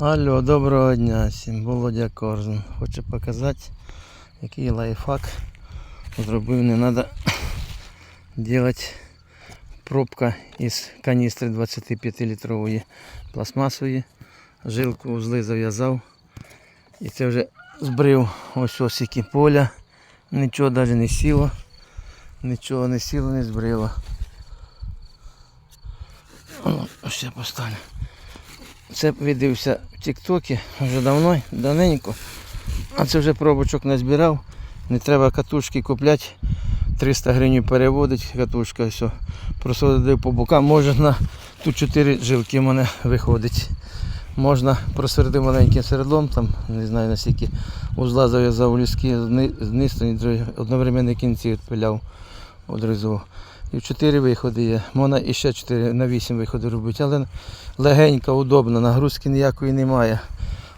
Алло, доброго дня всім. Володя Корзун. Хочу показати, який лайфхак зробив. Не треба робити пробка із каністри 25 літрової пластмасової. Жилку узли зав'язав. І це вже збрив ось ось які поля. Нічого навіть не сіло. Нічого не сіло, не збрило. Ще поставлю. Це видився в Тіктокі вже давно, давненько. А це вже пробочок назбирав. Не треба катушки купляти. 300 гривень переводить катушка, все. Просадив по бокам. Можна, тут 4 жилки в мене виходить. Можна просвердив маленьким середлом, там, не знаю наскільки узла зав'язав ліски, зниз, одновременно кінці відпиляв, одрізав. І в 4 виходи є. Можна і ще 4 на 8 виходів робити, але легенько, удобно, нагрузки ніякої немає.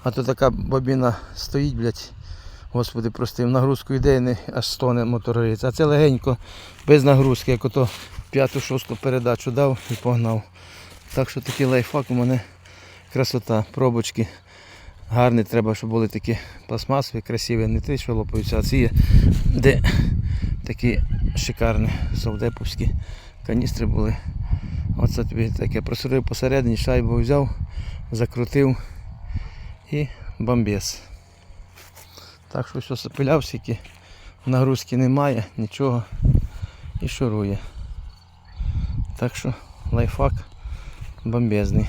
А то така бобіна стоїть, блядь. Господи, прости, нагрузку йде не аж стоне моториться. А це легенько, без нагрузки, як ото п'яту-шосту передачу дав і погнав. Так що такий лайфхак у мене красота, пробочки. Гарні, треба, щоб були такі пластмасові, красиві, не ті, що лопаються, а ці є, де такі шикарні совдеповські каністри були. Оце тобі таке просурив посередині, шайбу взяв, закрутив і бомбес. Так що все запиляв, скільки нагрузки немає, нічого і шурує. Так що лайфхак бомбезний.